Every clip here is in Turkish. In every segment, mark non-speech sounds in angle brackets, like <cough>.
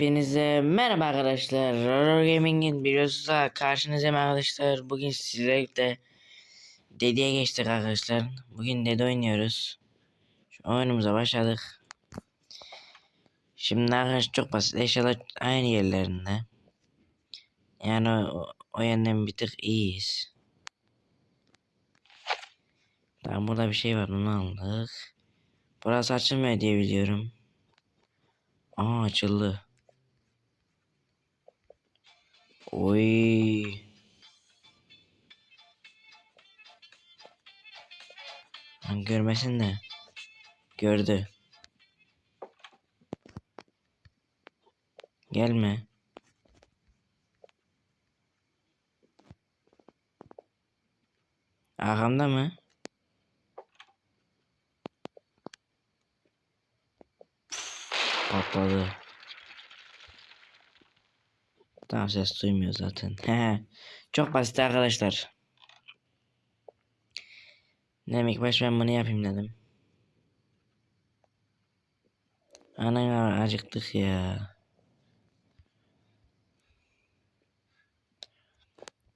Hepinize merhaba arkadaşlar. Roro Gaming'in videosuyla karşınızdayım arkadaşlar. Bugün sizlerle de Dede'ye geçtik arkadaşlar. Bugün Dede oynuyoruz. Şu oyunumuza başladık. Şimdi arkadaşlar çok basit. Eşyalar aynı yerlerinde. Yani o, o yönden bir tık iyiyiz. Tamam burada bir şey var onu aldık. Burası açılmıyor diye biliyorum. Aa açıldı. Oy. Lan görmesin de. Gördü. Gelme. Arkamda mı? Patladı. Tamam ses duymuyor zaten. Çok basit arkadaşlar. Demek baş ben bunu yapayım dedim. Ana acıktık ya.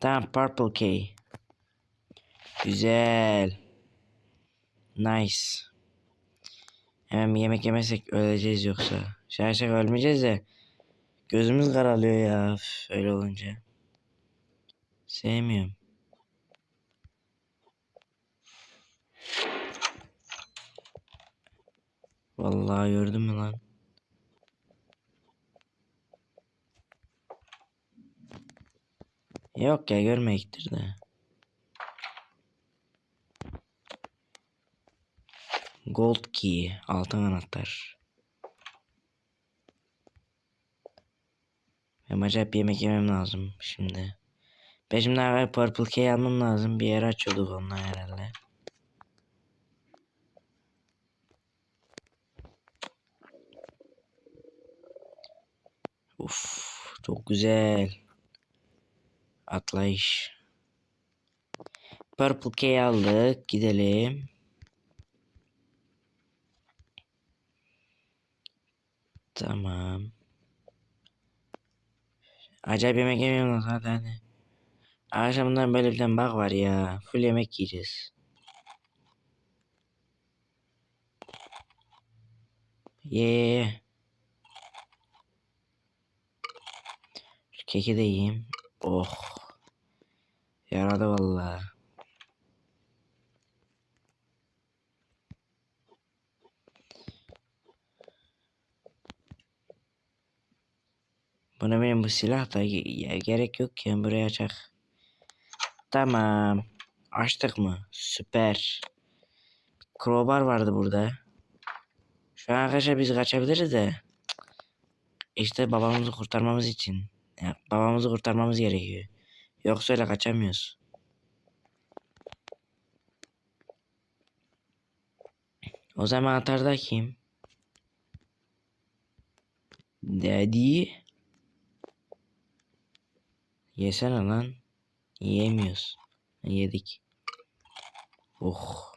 Tamam purple key. Güzel. Nice. Hemen yemek yemezsek öleceğiz yoksa. Şaka ölmeyeceğiz de. Gözümüz karalıyor ya öyle olunca. Sevmiyorum. Vallahi gördün mü lan? Yok ya görmeyektir de. Gold key altın anahtar. Benim acayip yemek yemem lazım şimdi. Ben şimdi abi purple key almam lazım. Bir yer açıyorduk onunla herhalde. Uf, çok güzel. Atlayış. Purple key aldık. Gidelim. Tamam. Acayip yemek yemiyorum zaten. Hadi. Akşamdan böyle bir tane bak var ya. Full yemek yiyeceğiz. Ye ye keki de yiyeyim. Oh. Yaradı vallahi. Buna benim bu silah da ge- gerek yok ki buraya açak. Tamam. Açtık mı? Süper. Crowbar vardı burada. Şu an arkadaşlar biz kaçabiliriz de. İşte babamızı kurtarmamız için. Ya, babamızı kurtarmamız gerekiyor. Yoksa öyle kaçamıyoruz. O zaman atarda kim? Daddy. Yesene lan. Yiyemiyoruz. Yedik. Oh.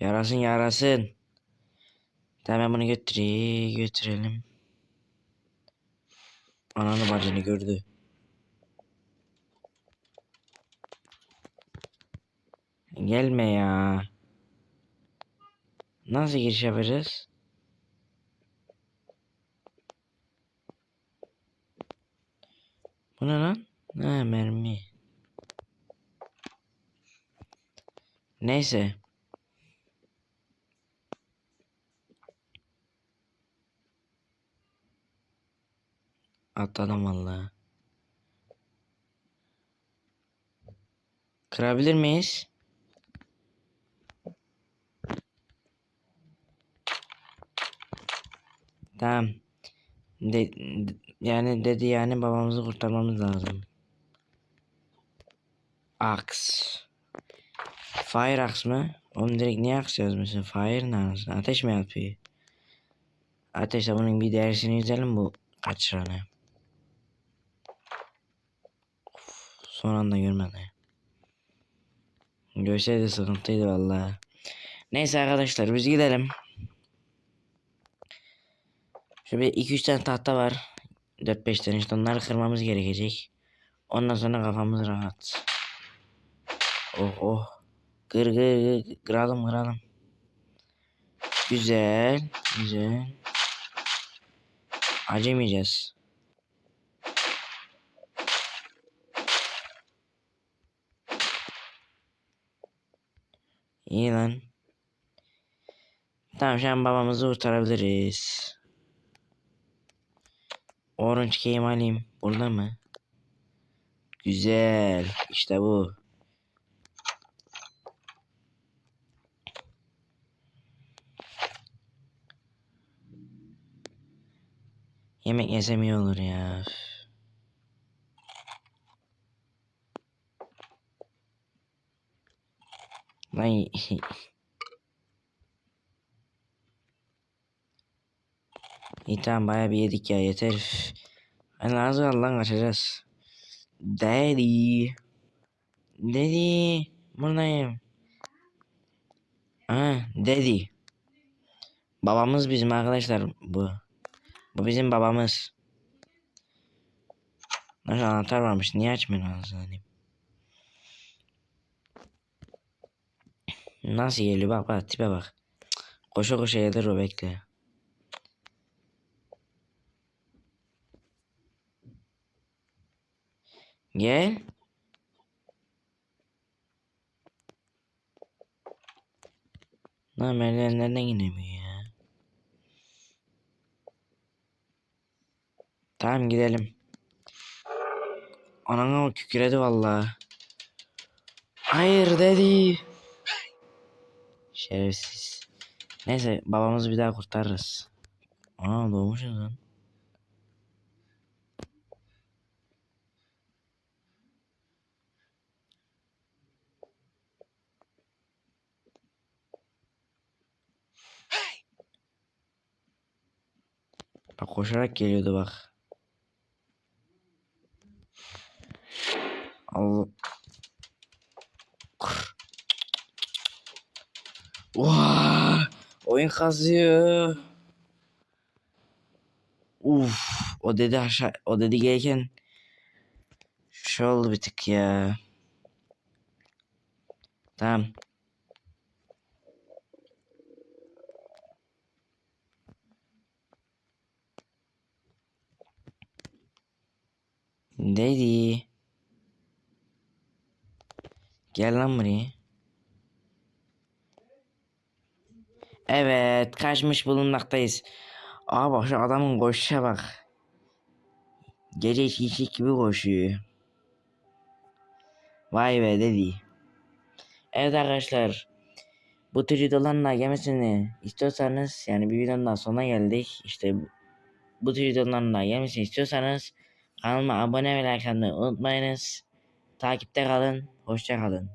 Yarasın yarasın. Tamam bunu götüreyim. Götürelim. Ananı bacını gördü. Gelme ya. Nasıl giriş yapacağız? Bu ne lan? Ha mermi. Neyse. Atladım valla. Kırabilir miyiz? Tamam. De, de- yani dedi yani babamızı kurtarmamız lazım. Axe. Fire axe mı? Oğlum direkt niye axe yazmışsın? Fire ne anasını? Ateş mi yapıyor? Ateşle bunun bir dersini yüzelim bu kaç tane. Of, son anda görmedi. Görseydi sıkıntıydı vallahi. Neyse arkadaşlar biz gidelim. Şöyle 2-3 tane tahta var. 4-5 tane işte onları kırmamız gerekecek. Ondan sonra kafamız rahat. Oh oh. Kır kır kır. Kıralım kıralım. Güzel. Güzel. Acımayacağız. İyi lan. Tamam şu an babamızı kurtarabiliriz. Orange key'im alayım. Burada mı? Güzel. İşte bu. Yemek yesem iyi olur ya. Lan <laughs> İyi tamam bayağı bir yedik ya yeter. Ben az kaldı lan kaçacağız. Daddy. Daddy. Buradayım. Ha, Daddy. Babamız bizim arkadaşlar bu. Bu bizim babamız. Nasıl anahtar varmış. Niye açmıyorsun anasını? Nasıl geliyor bak bak tipe bak. Koşa koşa gelir o bekle. Gel. Lan merdivenlerden inemiyor ya. Tamam gidelim. Anana kükredi vallahi. Hayır dedi. Şerefsiz. Neyse babamızı bir daha kurtarırız. Aa doğmuşuz lan. Koşarak geliyordu bak. Allah. Vaa! Oyun kazıyor. Uf, o dedi aşağı, o dedi gelirken şey oldu bir tık ya. Tamam. Dedi. Gel lan buraya. Evet, kaçmış bulunmaktayız. Aa bak şu adamın koşuşa bak. Gece çiçek gibi koşuyor. Vay be dedi. Evet arkadaşlar. Bu tür videoların da gelmesini istiyorsanız yani bir videonun sonuna geldik. İşte bu- tür videoların da gelmesini istiyorsanız kanalıma abone ve like atmayı unutmayınız. Takipte kalın. Hoşça kalın.